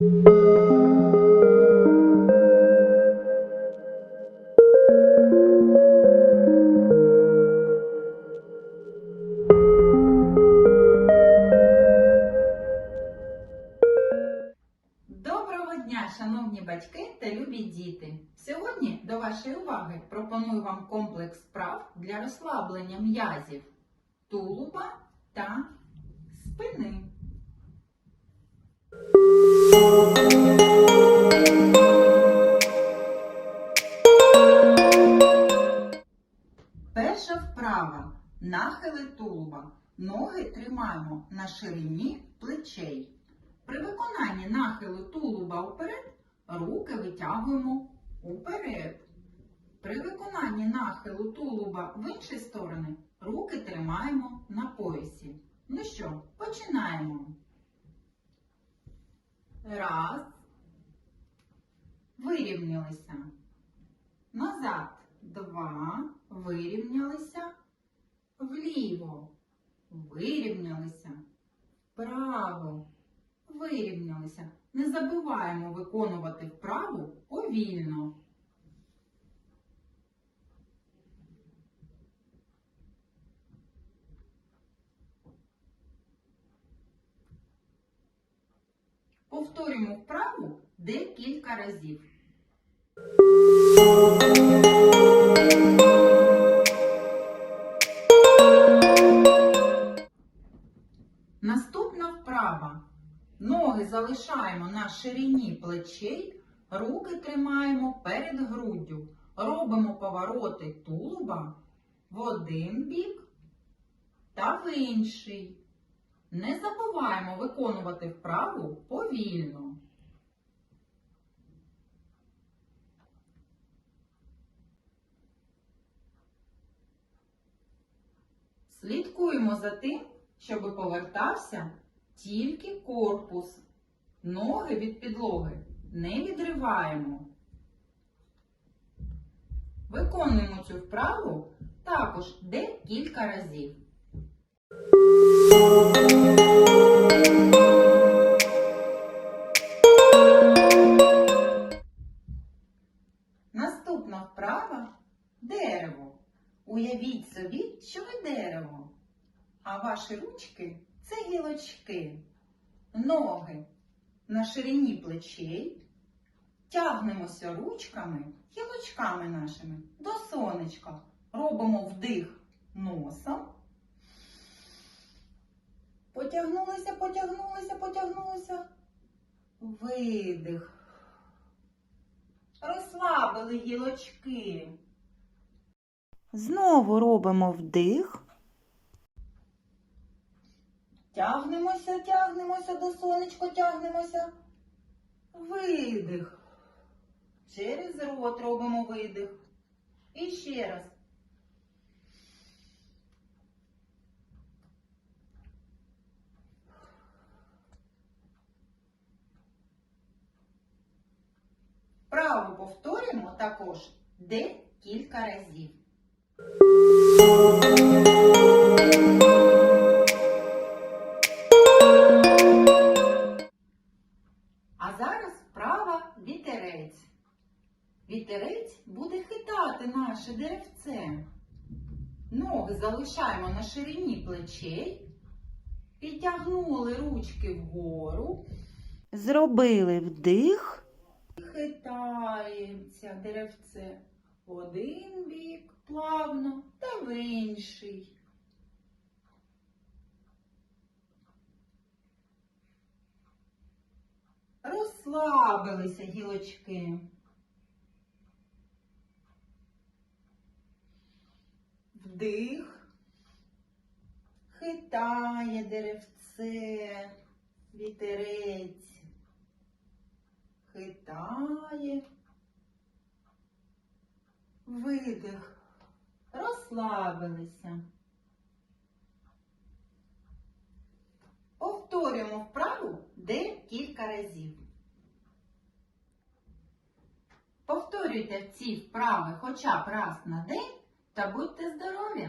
Доброго дня, шановні батьки та любі діти! Сьогодні до вашої уваги пропоную вам комплекс вправ для розслаблення м'язів тулуба та спини. Вправа. Нахили тулуба. Ноги тримаємо на ширині плечей. При виконанні нахилу тулуба вперед, руки витягуємо уперед. При виконанні нахилу тулуба в інші сторони, руки тримаємо на поясі. Ну що, починаємо. Раз. Вирівнялися. Назад. Два. Вирівнялися. Вліво. Вирівнялися. Вправо. Вирівнялися. Не забуваємо виконувати вправу повільно. Повторюємо вправу декілька разів. Ноги залишаємо на ширині плечей, руки тримаємо перед груддю. Робимо повороти тулуба в один бік та в інший. Не забуваємо виконувати вправу повільно. Слідкуємо за тим, щоб повертався тільки корпус. Ноги від підлоги не відриваємо. Виконуємо цю вправу також декілька разів. Наступна вправа дерево. Уявіть собі, що ви дерево, а ваші ручки це гілочки, ноги на ширині плечей. Тягнемося ручками, гілочками нашими до сонечка. Робимо вдих носом. Потягнулися, потягнулися, потягнулися. Видих. Розслабили гілочки. Знову робимо вдих, Тягнемося, тягнемося до сонечка, тягнемося. Видих. Через рот робимо видих. І ще раз. Вправо повторюємо також декілька разів. Вітерець буде хитати наше деревце. Ноги залишаємо на ширині плечей. Підтягнули ручки вгору. зробили вдих, Хитається деревце в один бік плавно та в інший. Розслабилися гілочки. Вдих. Хитає деревце, вітерець. Хитає. Видих. Розслабилися. Повторюємо вправу декілька разів. Повторюйте ці вправи хоча б раз на день та будьте здорові!